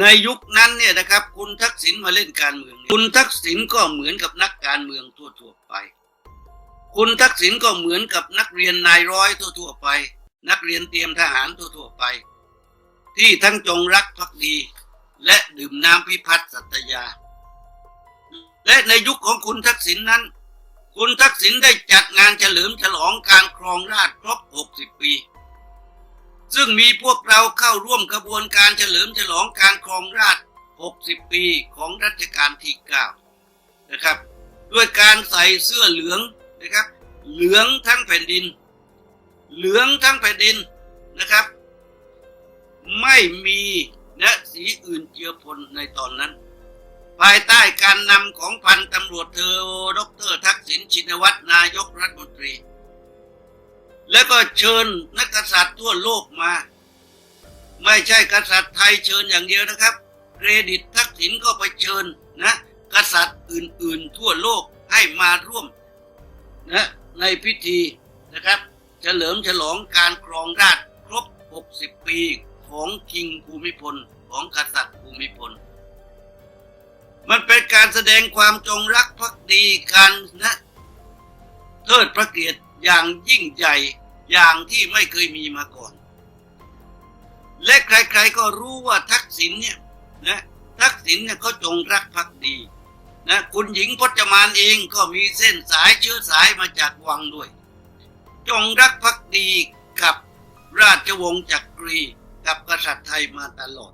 ในยุคนั้นเนี่ยนะครับ คุณทักษิณมาเล่นการเมือง คุณทักษิณก็เหมือนกับนักการเมืองทั่วๆไป คุณทักษิณก็เหมือนกับนักเรียนนายร้อยทั่วๆไป นักเรียนเตรียมทหารทั่วๆไป ที่ทั้งจงรักภักดี และดื่มน้ำพิพัฒน์สัตยา และในยุคของคุณทักษิณนั้น คุณทักษิณได้จัดงานเฉลิมฉลองการครองราชครบ 60 ปี ซึ่งมีพวกเราเข้าร่วมกระบวนการเฉลิมฉลองการครองราช 60 ปีของรัชกาลที่9นะครับ ด้วยการใส่เสื้อเหลืองนะครับ เหลืองทั้งแผ่นดิน เหลืองทั้งแผ่นดินนะครับ ไม่มีนะสีอื่นเจือปนในตอนนั้น ภายใต้การนำของพันตำรวจเทอดรทักษิณชินวัตรนายกรัฐมนตรี แล้วก็เชิญนักกษัตริย์ทั่วโลกมา ไม่ใช่กษัตริย์ไทยเชิญอย่างเดียวนะครับ เครดิตทักษิณก็ไปเชิญนะ กษัตริย์อื่นๆทั่วโลกให้มาร่วมนะในพิธีนะครับ เฉลิมฉลองการครองราชครบ 60 ปีของคิงภูมิพลของกษัตริย์ภูมิพล มันเป็นการแสดงความจงรักภักดีการนะเทิดพระเกียรติอย่างยิ่งใหญ่ อย่างที่ไม่เคยมีมาก่อน และใครๆก็รู้ว่าทักษิณเนี่ยนะทักษิณเนี่ยเขาจงรักภักดีนะคุณหญิงพจมานเองก็มีเส้นสายเชื้อสายมาจากวังด้วย จงรักภักดีกับราชวงศ์จักรีกับกษัตริย์ไทยมาตลอด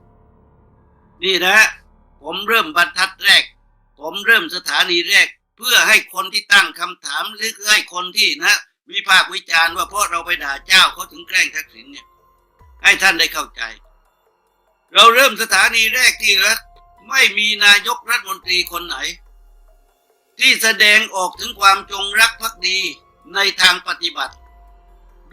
นี่นะ ผมเริ่มบรรทัดแรก ผมเริ่มสถานีแรก เพื่อให้คนที่ตั้งคำถามหรือให้คนที่นะ วิพากษ์วิจารณ์ว่าเพราะเราไปด่าเจ้าเขาถึงแกล้งทักษิณเนี่ย ให้ท่านได้เข้าใจ เราเริ่มสถานีแรกที่รัฐไม่มีนายกรัฐมนตรีคนไหน ที่แสดงออกถึงความจงรักภักดีในทางปฏิบัติ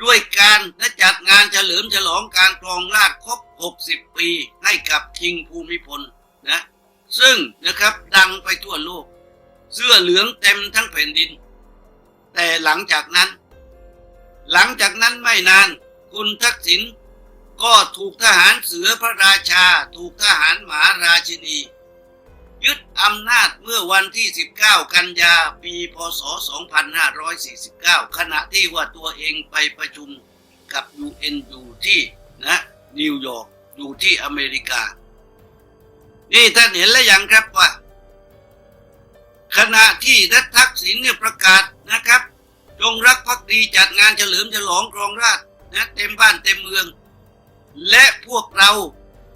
ด้วยการและจัดงานเฉลิมฉลองการครองราชครบ 60 ปีให้กับคิงภูมิพลนะซึ่งนะครับดังไปทั่วโลก เสื้อเหลืองเต็มทั้งแผ่นดิน แต่หลังจากนั้น หลังจากนั้นไม่นานคุณทักษิณก็ถูกทหารเสือพระราชา ถูกทหารหมาราชินี ยึดอำนาจเมื่อวันที่ 19 กันยาปีพศ 2549 ขณะที่ว่าตัวเองไปประชุมกับ UN อยู่ที่นะนิวยอร์กอยู่ที่อเมริกา นี่ท่านเห็นแล้วยังครับว่า ขณะที่รัฐทักษิณเนี่ยประกาศนะครับ จงรักภักดีจัดงานเฉลิมฉลองครองราชนะเต็มบ้านเต็มเมือง และพวกเรา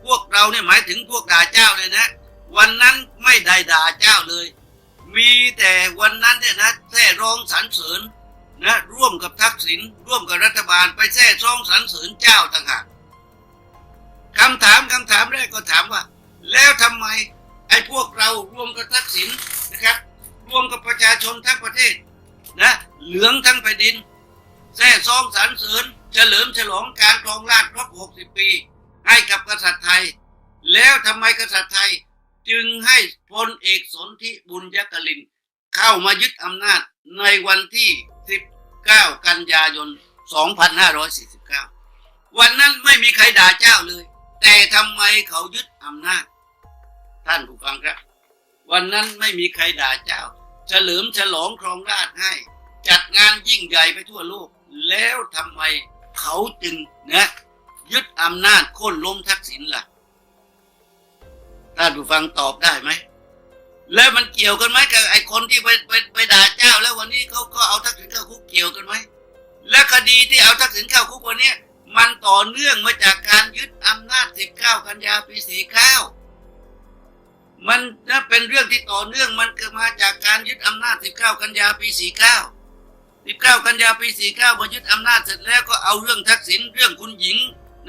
พวกเราเนี่ยหมายถึงพวกด่าเจ้าเลยนะ วันนั้นไม่ได้ด่าเจ้าเลย มีแต่วันนั้นเนี่ยนะแท้ร้องสรรเสริญนะร่วมกับทักษิณร่วมกับรัฐบาลไปแท้ร้องสรรเสริญเจ้าต่างหากคำถามคำถามแรกก็ถามว่า แล้วทำไมไอ้พวกเรารวมกับทักษิณนะครับ รวมกับประชาชนทั้งประเทศ นะเหลืองทั้งแผ่นดินแท้ซองสรรเสริญเฉลิมฉลองการครองราชครบ 60 ปี ให้กับกษัตริย์ไทย แล้วทำไมกษัตริย์ไทยจึงให้พลเอกสนธิบุญยกลิน เข้ามายึดอำนาจในวันที่ 19 กันยายน 2549 วันนั้นไม่มีใครด่าเจ้าเลย แต่ทำไมเขายึดอำนาจ ท่านผู้ฟังครับ วันนั้นไม่มีใครด่าเจ้า เฉลิมฉลองครองราชให้ จัดงานยิ่งใหญ่ไปทั่วโลก แล้วทำไมเขาจึงนะยึดอำนาจโค่นล้มทักษิณล่ะท่านผู้ฟังตอบได้ไหม แล้วมันเกี่ยวกันไหมกับไอ้คนที่ไปไปไปด่าเจ้า แล้ววันนี้เขาก็เอาทักษิณเข้าคุกเกี่ยวกันไหม และคดีที่เอาทักษิณเข้าคุกวันนี้มันต่อเนื่องมาจากการยึดอำนาจ 19 กันยาปี 49 มันนะเป็นเรื่องที่ต่อเนื่องมันเกิดมาจากการยึดอำนาจ 19 กันยาปี 49 19 กันยาปี 49พอยึดอำนาจเสร็จแล้วก็เอาเรื่องทักษิณเรื่องคุณหญิง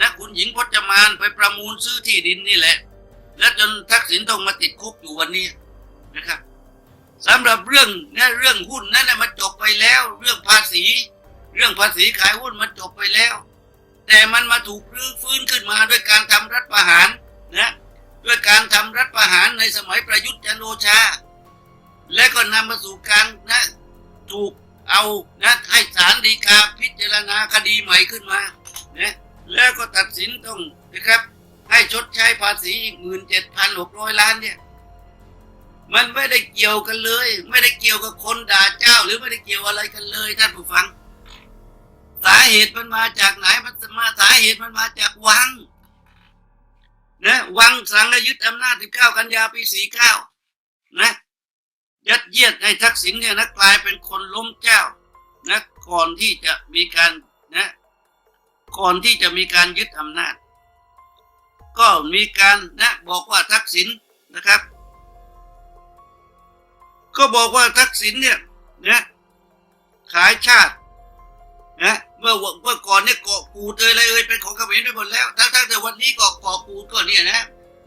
นะคุณหญิงพจมานไปประมูลซื้อที่ดินนี่แหละ และจนทักษิณต้องมาติดคุกอยู่วันนี้นะครับสำหรับเรื่องนะเรื่องหุ้นนั้นนะมันจบไปแล้ว เรื่องภาษี เรื่องภาษีขายหุ้นมันจบไปแล้ว แต่มันมาถูกรื้อฟื้นขึ้นมาด้วยการทำรัฐประหารนะ ด้วยการทำรัฐประหารในสมัยประยุทธ์จันโอชา และก็นำมาสู่การนะถูกเอานะให้ศาลฎีกาพิจารณาคดีใหม่ขึ้นมานะแล้วก็ตัดสินต้องนะครับ ให้ชดใช้ภาษีอีกหมื่นเจ็ดพันหกร้อยล้านเนี่ย มันไม่ได้เกี่ยวกันเลย ไม่ได้เกี่ยวกับคนด่าเจ้า หรือไม่ได้เกี่ยวอะไรกันเลยท่านผู้ฟัง สาเหตุมันมาจากไหนมันมาสาเหตุมันมาจากวัง นะวังสั่งให้ยึดอำนาจ 19 กันยาปี 49 นะ ยัดเยียดให้ทักษิณเนี่ยนะกลายเป็นคนล้มเจ้านะก่อนที่จะมีการนะก่อนที่จะมีการยึดอำนาจ ก็มีการนะบอกว่าทักษิณนะครับ ก็บอกว่าทักษิณเนี่ยนะขายชาติ นะเมื่อวันเมื่อก่อนเนี่ยเกาะกูดเอยอะไรเอยเป็นของเขมรไปหมดแล้วถ้าถ้าแต่วันนี้เกาะเกาะกูดก็เนี่ยนะ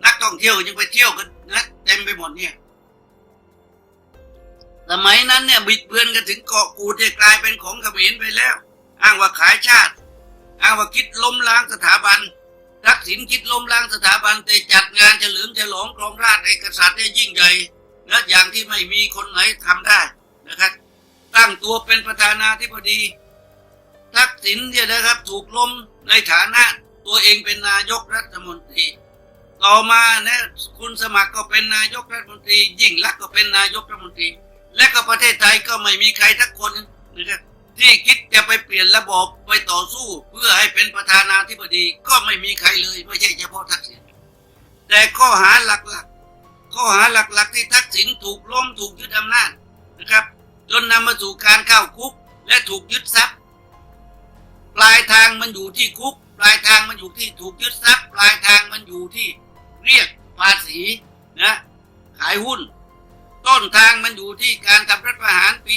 นักท่องเที่ยวยังไปเที่ยวกันนะเต็มไปหมดเนี่ยสมัยนั้นเนี่ยบิดเบือนกันถึงเกาะกูดเนี่ยกลายเป็นของเขมรไปแล้ว อ้างว่าขายชาติ อ้างว่าคิดล้มล้างสถาบันทักษิณคิดล้มล้างสถาบันแต่จัดงานเฉลิมฉลองกรองราชไอ้กษัตริย์เนี่ยยิ่งใหญ่และอย่างที่ไม่มีคนไหนทำได้นะครับ ตั้งตัวเป็นประธานาธิบดี ทักษิณเนี่ยนะครับถูกล้มในฐานะตัวเองเป็นนายกรัฐมนตรี ต่อมานะคุณสมัครก็เป็นนายกรัฐมนตรียิ่งลักษณ์ก็เป็นนายกรัฐมนตรี และก็ประเทศไทยก็ไม่มีใครทักคนนะครับที่คิดจะไปเปลี่ยนระบบไปต่อสู้เพื่อให้เป็นประธานาธิบดีก็ไม่มีใครเลยไม่ใช่เฉพาะทักษิณแต่ข้อหาหลักๆ ข้อหาหลักๆ ที่ทักษิณถูกล้มถูกยึดอำนาจนะครับ จนนำมาสู่การเข้าคุกและถูกยึดทรัพย์ ปลายทางมันอยู่ที่คุก ปลายทางมันอยู่ที่ถูกยึดทรัพย์ ปลายทางมันอยู่ที่เรียกภาษีนะขายหุ้น ต้นทางมันอยู่ที่การทำรัฐประหารปี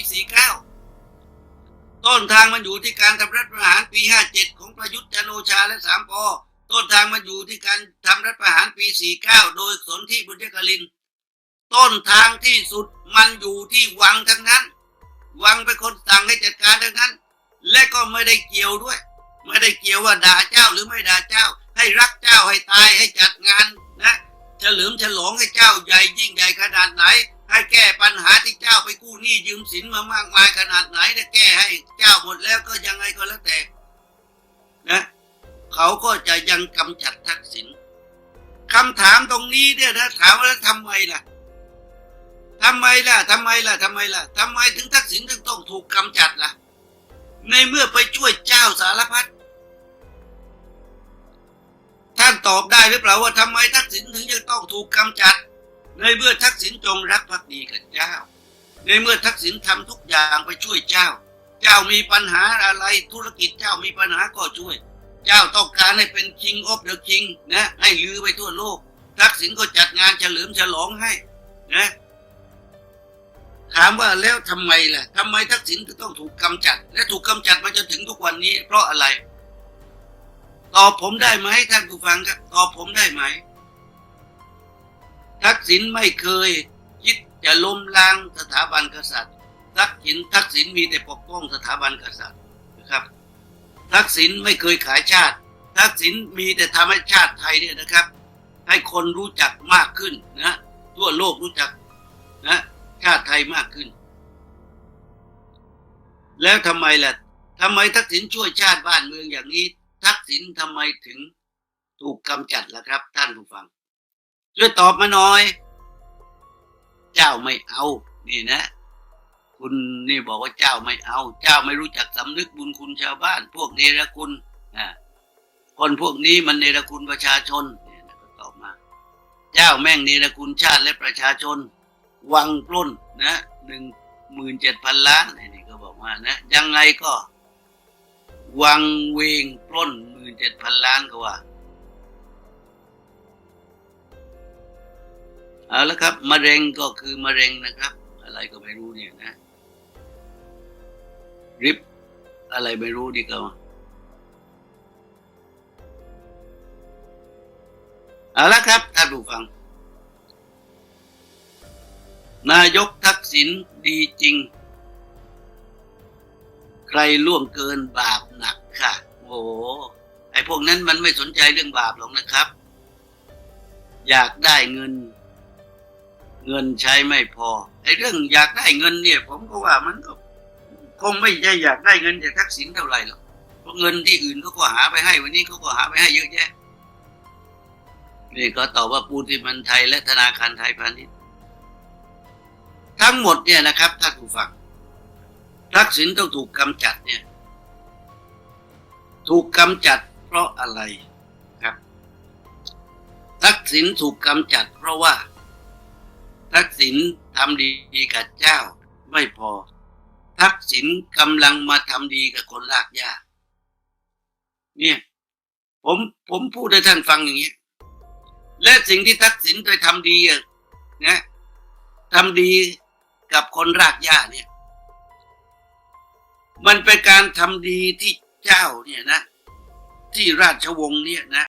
49 ต้นทางมันอยู่ที่การทำรัฐประหารปี 57 ของประยุทธ์จันโอชาและสามปอต้นทางมันอยู่ที่การทำรัฐประหารปี 49 โดยสนธิบุญยกลิน ต้นทางที่สุดมันอยู่ที่วังทั้งนั้น วังเป็นคนสั่งให้จัดการทั้งนั้น และก็ไม่ได้เกี่ยวด้วย ไม่ได้เกี่ยวว่าด่าเจ้าหรือไม่ด่าเจ้า ให้รักเจ้าให้ตายให้จัดงานนะเฉลิมฉลองให้เจ้าใหญ่ยิ่งใหญ่ขนาดไหน ให้แก้ปัญหาที่เจ้าไปกู้หนี้ยืมสินมามากมายขนาดไหนถ้าแก้ให้เจ้าหมดแล้วก็ยังไงก็แล้วแต่นะเขาก็จะยังกำจัดทักษิณคำถามตรงนี้เนี่ยถ้าถามว่าแล้วทำไมล่ะทำไมล่ะทำไมล่ะทำไมล่ะทำไมถึงทักษิณถึงต้องถูกกำจัดล่ะ ในเมื่อไปช่วยเจ้าสารพัดท่านตอบได้หรือเปล่าว่าทำไมทักษิณถึงจะต้องถูกกำจัด ในเมื่อทักษิณจงรักภักดีกับเจ้า ในเมื่อทักษิณทำทุกอย่างไปช่วยเจ้า เจ้ามีปัญหาอะไรธุรกิจเจ้ามีปัญหาก็ช่วย เจ้าต้องการให้เป็น King of the King นะให้ลือไปทั่วโลก ทักษิณก็จัดงานเฉลิมฉลองให้นะ ถามว่าแล้วทำไมล่ะทำไมทักษิณถึงต้องถูกกำจัด และถูกกำจัดมาจนถึงทุกวันนี้ เพราะอะไร ตอบผมได้ไหมท่านผู้ฟังครับตอบผมได้ไหม ทักษิณไม่เคยคิดจะล้มล้างสถาบันกษัตริย์ ทักษิณทักษิณมีแต่ปกป้องสถาบันกษัตริย์นะครับ ทักษิณไม่เคยขายชาติ ทักษิณมีแต่ทำให้ชาติไทยเนี่ยนะครับ ให้คนรู้จักมากขึ้นนะทั่วโลกรู้จักนะ ชาติไทยมากขึ้น แล้วทำไมล่ะทำไมทักษิณช่วยชาติบ้านเมืองอย่างนี้ ทักษิณทำไมถึงถูกกำจัดล่ะครับ ท่านผู้ฟัง ช่วยตอบมาหน่อย เจ้าไม่เอา นี่นะ คุณนี่บอกว่าเจ้าไม่เอา เจ้าไม่รู้จักสำนึกบุญคุณชาวบ้าน พวกเนรคุณอ่าคนพวกนี้มันเนรคุณประชาชนเนี่ยก็ตอบมา เจ้าแม่งเนรคุณชาติและประชาชน วังปล้นนะหนึ่งหมื่นเจ็ดพันล้านนี่ก็บอกว่านะ ยังไงก็ วังเวงปล้นหมื่นเจ็ดพันล้านก็ว่าเอาละครับมะเร็งก็คือมะเร็งนะครับ อะไรก็ไม่รู้เนี่ยนะริบอะไรไม่รู้ดีก็เอาละครับท่านผู้ฟัง นายกทักษิณดีจริง ใครล่วงเกินบาปหนักค่ะ โอ้ไอพวกนั้นมันไม่สนใจเรื่องบาปหรอกนะครับ อยากได้เงิน เงินใช้ไม่พอ ไอเรื่องอยากได้เงินเนี่ย ผมก็ว่ามันก็ คงไม่ใช่อยากได้เงินจากทักษิณเท่าไหร่หรอกเพราะเงินที่อื่นเขาก็หาไปให้ วันนี้เขาก็หาไปให้เยอะแยะนี่ก็ตอบว่าปูนซีเมนไทยและธนาคารไทยพาณิชย์ ทั้งหมดเนี่ยนะครับท่านผู้ฟังทักษิณต้องถูกกำจัดเนี่ย ถูกกำจัดเพราะอะไรครับ ทักษิณถูกกำจัด เพราะว่า ทักษิณทำดีกับเจ้า ไม่พอ ทักษิณกำลังมาทำดีกับคนลากยาเนี่ยผมผมพูดให้ท่านฟังอย่างนี้และสิ่งที่ทักษิณไปทำดีอะนะทำดี กับคนรากหญ้าเนี่ย มันเป็นการทำดีที่เจ้าเนี่ยนะ ที่ราชวงศ์เนี่ยนะ